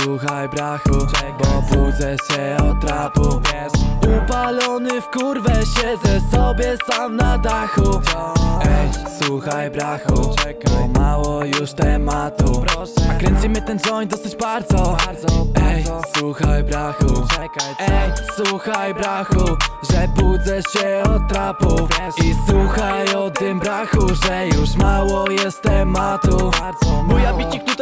słuchaj brachu Bo budzę się od trapu. Upalony w kurwę siedzę sobie sam na dachu. Ej, słuchaj brachu Bo mało już tematu. A kręci mnie ten joint dosyć bardzo. Ej, słuchaj brachu. Ej, słuchaj brachu Że budzę się od trapu. I słuchaj o tym brachu Że już mało jest tematu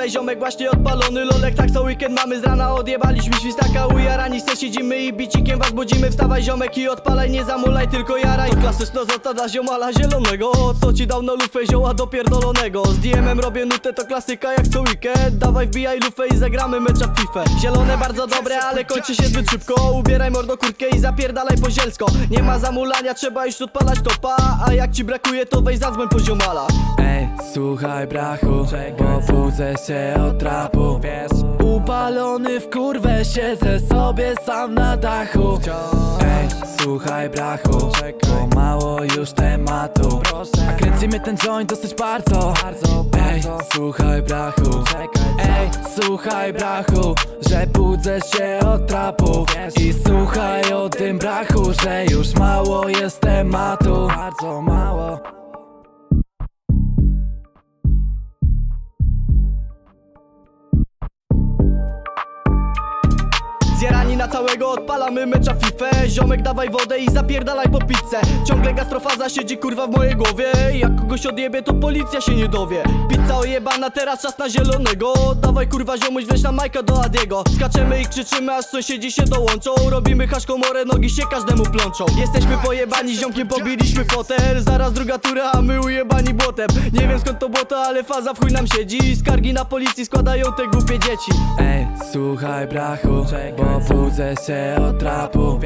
tutaj ziomek właśnie odpalony Lolek tak co weekend mamy z rana odjebaliśmy świstaka Ujarani se siedzimy i bicikiem was budzimy. Wstawaj ziomek i odpalaj nie zamulaj tylko jaraj. To klasyczna zasada ziomala zielonego Co ci dał na lufę zioła dopierdolonego Z DM-em robię nutę to klasyka jak co weekend. Dawaj wbijaj lufę i zagramy mecza w FIFA. Zielone bardzo dobre ale kończy się zbyt szybko. Ubieraj mordo kurtkę i zapierdalaj po zielsko. Nie ma zamulania trzeba już odpalać topa. A jak ci brakuje to weź zadzwoń po ziomala. Ej, słuchaj brachu, bo budzę się od trapu. Upalony w kurwę siedzę sobie sam na dachu. Ej, słuchaj brachu, bo mało już tematu. A kręci mnie ten joint dosyć bardzo. Ej, słuchaj brachu. Ej, słuchaj brachu, że budzę się od trapu. I słuchaj o tym brachu, że już mało jest tematu. Bardzo mało Zjarani na całego odpalamy mecza FIFA. Ziomek dawaj wodę i zapierdalaj po pizzę. Ciągle gastrofaza siedzi kurwa w mojej głowie. Jak kogoś odjebie to policja się nie dowie. Pizza ojebana teraz czas na zielonego. Dawaj kurwa ziomuś weź na Majka do Adiego. Skaczemy i krzyczymy aż sąsiedzi się dołączą. Robimy haszkomorę nogi się każdemu plączą. Jesteśmy pojebani ziomkiem pobiliśmy fotel. Zaraz druga tura a my ujebani błotem. Nie wiem skąd to błoto ale faza w chuj nam siedzi. Skargi na policji składają te głupie dzieci. Ej, słuchaj brachu, bo budzę się od trapu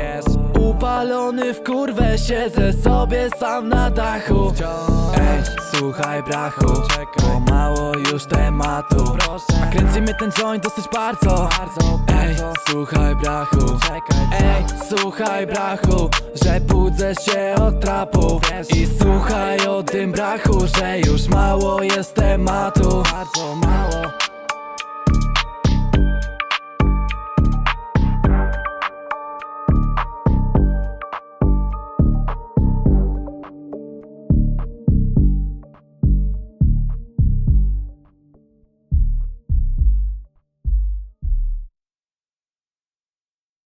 Upalony w kurwę siedzę sobie sam na dachu. Ej, słuchaj brachu, bo mało już tematu. A kręci mnie ten joint dosyć bardzo. Ej, słuchaj brachu. Ej, słuchaj brachu, że budzę się od trapu. I słuchaj o tym brachu, że już mało jest tematu. Bardzo mało